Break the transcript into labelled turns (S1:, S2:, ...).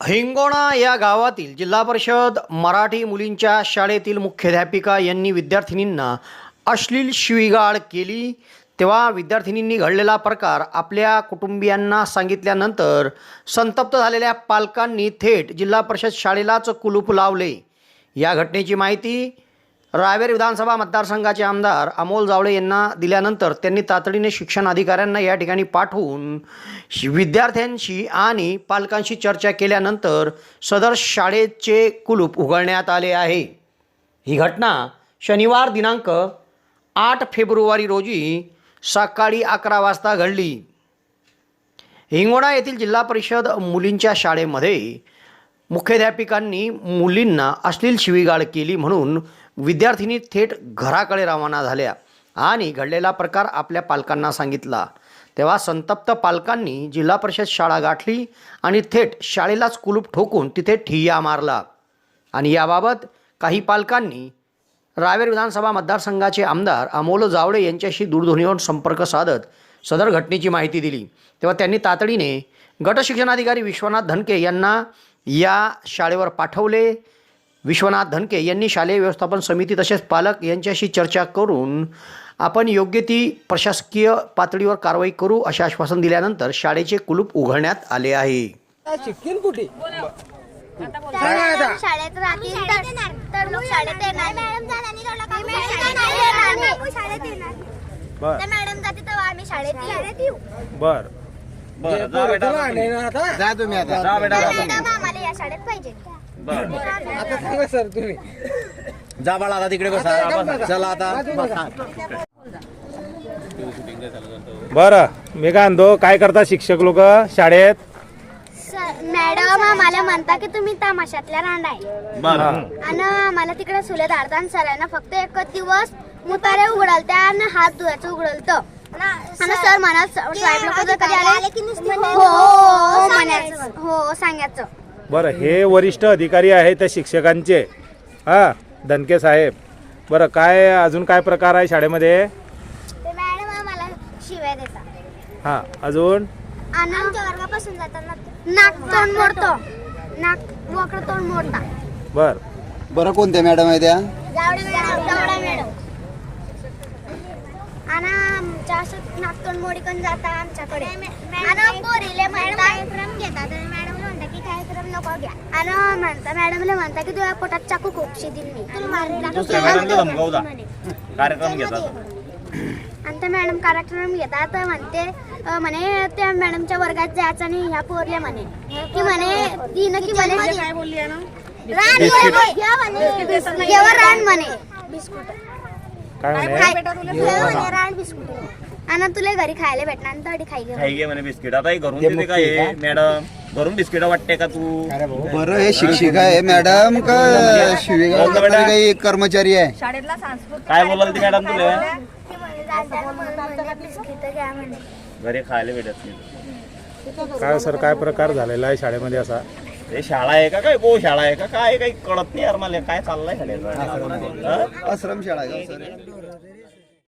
S1: हिंगोणा या गावातील जिल्हा परिषद मराठी मुलींच्या शाळेतील मुख्याध्यापिका यांनी विद्यार्थिनींना अश्लील शिवीगाळ केली. तेव्हा विद्यार्थिनींनी घडलेला प्रकार आपल्या कुटुंबियांना सांगितल्यानंतर संतप्त झालेल्या पालकांनी थेट जिल्हा परिषद शाळेलाच कुलूप लावले. या घटनेची माहिती रावेर विधानसभा मतदारसंघाचे आमदार अमोल जावळे यांना दिल्यानंतर त्यांनी तातडीने शिक्षण अधिकाऱ्यांना या ठिकाणी पाठवून विद्यार्थ्यांशी आणि पालकांशी चर्चा केल्यानंतर सदर शाळेचे कुलूप उघडण्यात आले आहे. ही घटना शनिवार दिनांक आठ फेब्रुवारी रोजी सकाळी अकरा वाजता घडली. हिंगोणा येथील जिल्हा परिषद मुलींच्या शाळेमध्ये मुख्याध्यापिकांनी मुलींना अश्लील शिवीगाळ केली म्हणून विद्यार्थिनी थेट घराकडे रवाना झाल्या आणि घडलेला प्रकार आपल्या पालकांना सांगितला. तेव्हा संतप्त पालकांनी जिल्हा परिषद शाळा गाठली आणि थेट शाळेलाच कुलूप ठोकून तिथे ठिय्या मारला. आणि याबाबत काही पालकांनी रावेर विधानसभा मतदारसंघाचे आमदार अमोल जावळे यांच्याशी दूरध्वनीवर संपर्क साधत सदर घटनेची माहिती दिली. तेव्हा त्यांनी तातडीने गटशिक्षणाधिकारी विश्वनाथ धनके यांना या शाळेवर पाठवले. विश्वनाथ धनके यांनी शालेय व्यवस्थापन समिती तसेच पालक यांच्याशी चर्चा करून आपण योग्य ती प्रशासकीय पातळीवर कारवाई करू असे आश्वासन दिल्यानंतर शाळेचे कुलूप उघडण्यात आले आहे.
S2: शाळेत
S3: बर.
S4: जा तुम्ही आता.
S2: शाळेत पाहिजे.
S4: बरं
S3: आता सांगा सर तुम्ही.
S4: जा बाळा आता तिकडे बसा. चला आता. बसा.
S3: बर मी काय म्हणतो काय करता शिक्षक लोक शाळेत?
S2: मॅडम आम्हाला म्हणता की तुम्ही तमाशातल्या रांड आहे.
S4: बरं.
S2: आणि आम्हाला तिकडे सुले धाडताना सरांना फक्त एक दिवस मुतारे उघडाल त्या आणि हात धुवायचं उघडलत. आणि सर म्हणा साहेब लोक जर कधी आले? हो हो म्हणायचं. हो सांगायचं.
S3: बर हे वरिष्ठ अधिकारी आहेत त्या शिक्षकांचे. हा धनके साहेब. बरं काय अजून काय प्रकार आहे शाळेमध्ये?
S2: ते मॅडम आम्हाला शिवाय देतात.
S3: हा अजून?
S2: आमच्या वर्गापासून जाताना नाक तोंड मोडतो. नाक मोकळं तोंड मोडता.
S3: बर.
S4: बरं कोणत्या मॅडम आहे त्या?
S2: जावडे मॅडम आणि आमच्या असं नाक तोंड जाता आमच्याकडे. आणि पोरीले म्हणता कार्यक्रम घेतात आणि मॅडम म्हणता की कार्यक्रम नको घ्या आणि म्हणता मॅडमला म्हणता की तुझ्या पोटात चाकू खूपशी दिली मी. तुला मारून
S4: दुसऱ्या मॅडमला धमकावू जा. कार्यक्रम घेतात.
S2: आणि त्या मॅडम कार्यक्रम घेतात तर म्हणते अं, म्हणे त्या मॅडमच्या वर्गात जायचं आणि ह्या पोरल्या म्हणे. की म्हणे ती नक्की म्हणे काय बोलली रान घ्या म्हणे. रान म्हणे. बिस्कुट.
S3: काय म्हणे?
S2: आणि तुला घरी खायला भेटणार आणि तडी खाई घे
S4: खाई घे म्हणे बिस्किट. आता हे घरून देते हे, मॅडम? घरून बिस्किट वाटते का तू?
S5: बरं हे शिक्षिका आहे मॅडम का शिवेगाव
S4: बोल ना बेटा.
S5: काही कर्मचारी आहे.
S4: काय बोलाल? ती मॅडम तुला
S2: बिस्किट घ्या म्हणे.
S4: घरी खायला भेटत नाही.
S3: काय सर काय प्रकार झालेला आहे शाळेमध्ये असा?
S4: हे शाळा आहे का? काय गो शाळा आहे का? काय काही कळत नाही यार मला. काय चाललंय?
S5: आश्रम. शाळा आहे का